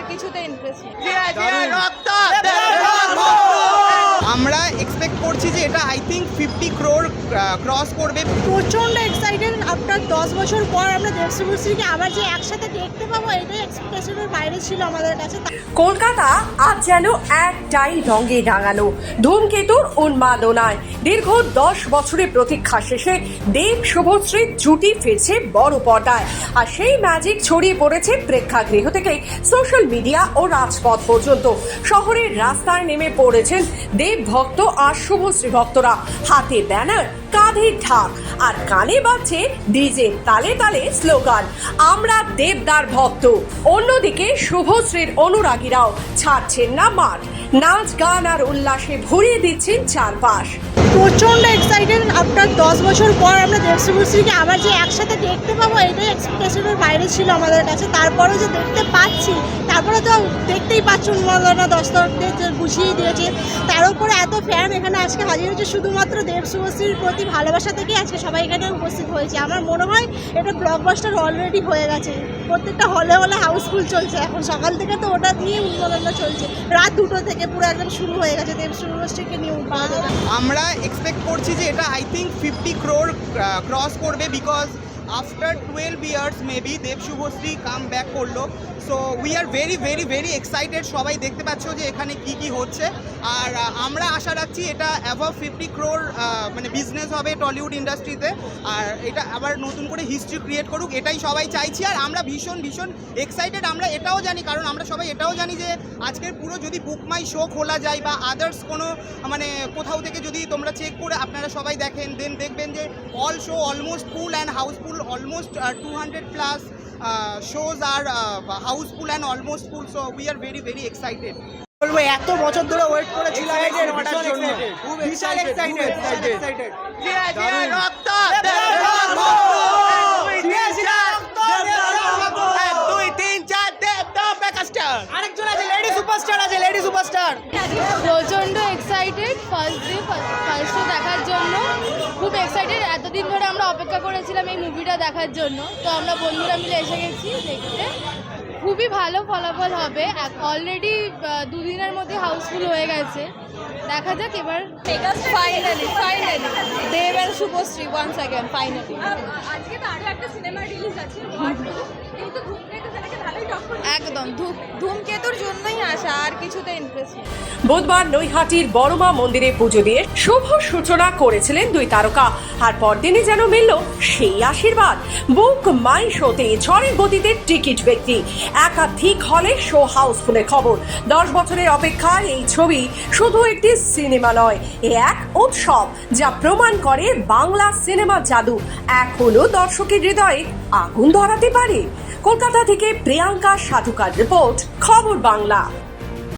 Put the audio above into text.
আর কিছুতে ইন্টারেস্ট নেই। আমরা এক্সপেক্ট করছি যে এটা I think fifty crore cross করবে। প্রচণ্ড এক্সাইটেড আফটার দশ বছর পর আমরা দেবশুভশ্রীকে আবার যে একসাথে দেখতে পাবো এটাই এক্সপেকটেশনের বাইরে ছিল আমাদের কাছে। কলকাতা আজ যেন একটাই রঙে রাঙানো ধূমকেতুর উন্মাদনায় দীর্ঘ দশ বছরের প্রতীক্ষা শেষে দেব শুভশ্রীর জুটি ফিরছে বড় পর্দায়। আর সেই ম্যাজিক ছড়িয়ে পড়েছে প্রেক্ষাগৃহ থেকে সোশ্যাল মিডিয়া ও রাজপথ পর্যন্ত। শহরের রাস্তায় নেমে পড়েছেন দেব ভক্ত আর শুভশ্রী ভক্তরা। হাতে ব্যানার কাঁধে ঢাক, আর কানে বাজছে ডিজে তালে তালে স্লোগান। আমরা দেবদার ভক্ত। অন্যদিকে শুভশ্রীর অনুরাগীরাও ছাড়ছেন না মাঠ। নাচ, গান আর উল্লাসে ভরিয়ে দিচ্ছেন চারপাশ। প্রচণ্ড এক্সাইটেড আফটার দশ বছর পর আমরা দেবশুভশ্রীকে আবার যে একসাথে দেখতে পাবো, এটাই এক্সপেকটেশনের বাইরে ছিল আমাদের কাছে। তারপরেও যে দেখতে পাচ্ছি, তারপরে তো দেখতেই পাচ্ছি উন্মাদনা দর্শকদের বুঝিয়ে দিয়েছে। তার উপরে এত ফ্যান এখানে আজকে হাজির হয়েছে, শুধুমাত্র দেব শুভশ্রীর প্রতি ভালোবাসা থেকেই আজকে সবাই এখানে উপস্থিত হয়েছে। আমার মনে হয় এটা ব্লকবাস্টার অলরেডি হয়ে গেছে। প্রত্যেকটা হলে হলে হাউসফুল চলছে। এখন সকাল থেকে তো ওটা নিয়ে উন্মাদনা চলছে। রাত দুটো থেকে পুরো একদম শুরু হয়ে গেছে দেব শুভশ্রীকে নিয়ে উন্মাদনা। আমরা এক্সপেক্ট করছি যে এটা I think fifty crore cross করবে because after twelve years maybe Dev Subhashree come back করল। So we are very very very excited সবাই দেখতে পাচ্ছ যে এখানে কি কি হচ্ছে। আর আমরা আশা রাখছি এটা অ্যাভাব ফিফটি ক্রোর মানে বিজনেস হবে টলিউড ইন্ডাস্ট্রিতে আর এটা আবার নতুন করে হিস্ট্রি ক্রিয়েট করুক, এটাই সবাই চাইছি। আর আমরা ভীষণ ভীষণ এক্সাইটেড আমরা এটাও জানি, কারণ আমরা সবাই এটাও জানি যে আজকের পুরো যদি বুক মাই শো খোলা যায় বা আদার্স কোনো মানে কোথাও থেকে যদি তোমরা চেক করে আপনারা সবাই দেখেন দেন দেখবেন যে all show almost full and housefull almost two hundred plus shows are housefull and almost full so we are very very excited বলব এত বছর ধরে ওয়েট করেছিলাম জন্য। বিশাল এক্সাইটেড দুই তিন চার দেব দেব মেগাস্টার। আরেকজন আছে লেডি সুপারস্টার আছে লেডি সুপারস্টার প্রচণ্ড এক্সাইটেড ফার্স্ট ডে ফার্স্ট এতদিন ধরে আমরা অপেক্ষা করেছিলাম এই মুভিটা দেখার জন্য। তো আমরা বন্ধুরা মিলে এসে গেছি দেখতে। খুবই ভালো ফলাফল হবে। অলরেডি দুদিনের মধ্যে হাউসফুল হয়ে গেছে। দেখা যাক এবার। Finally finally Dev and Subhashree once again finally আজকে তো আরও একটা সিনেমা রিলিজ আছে একদম ধূম ধূমকেতুর জন্যই বুধবার নৈহাটির বড়মা মন্দিরে পুজো দিয়ে শুভ সূচনা করেছিলেন দুই তারকা। আর পরদিনই যেন মিলল সেই আশীর্বাদ। বুক মাই শোতে ঝড়ের গতিতে টিকিট ব্যক্তি একাধিক হলে শো হাউসফুলের খবর। দশ বছরের অপেক্ষায় এই ছবি শুধু একটি সিনেমা নয়, এ এক উৎসব যা প্রমাণ করে বাংলা সিনেমা জাদু। এখনও দর্শকের হৃদয়ে আগুন ধরাতে পারে। কলকাতা থেকে প্রিয়াঙ্কা সাধুকার রিপোর্ট, খবর বাংলা।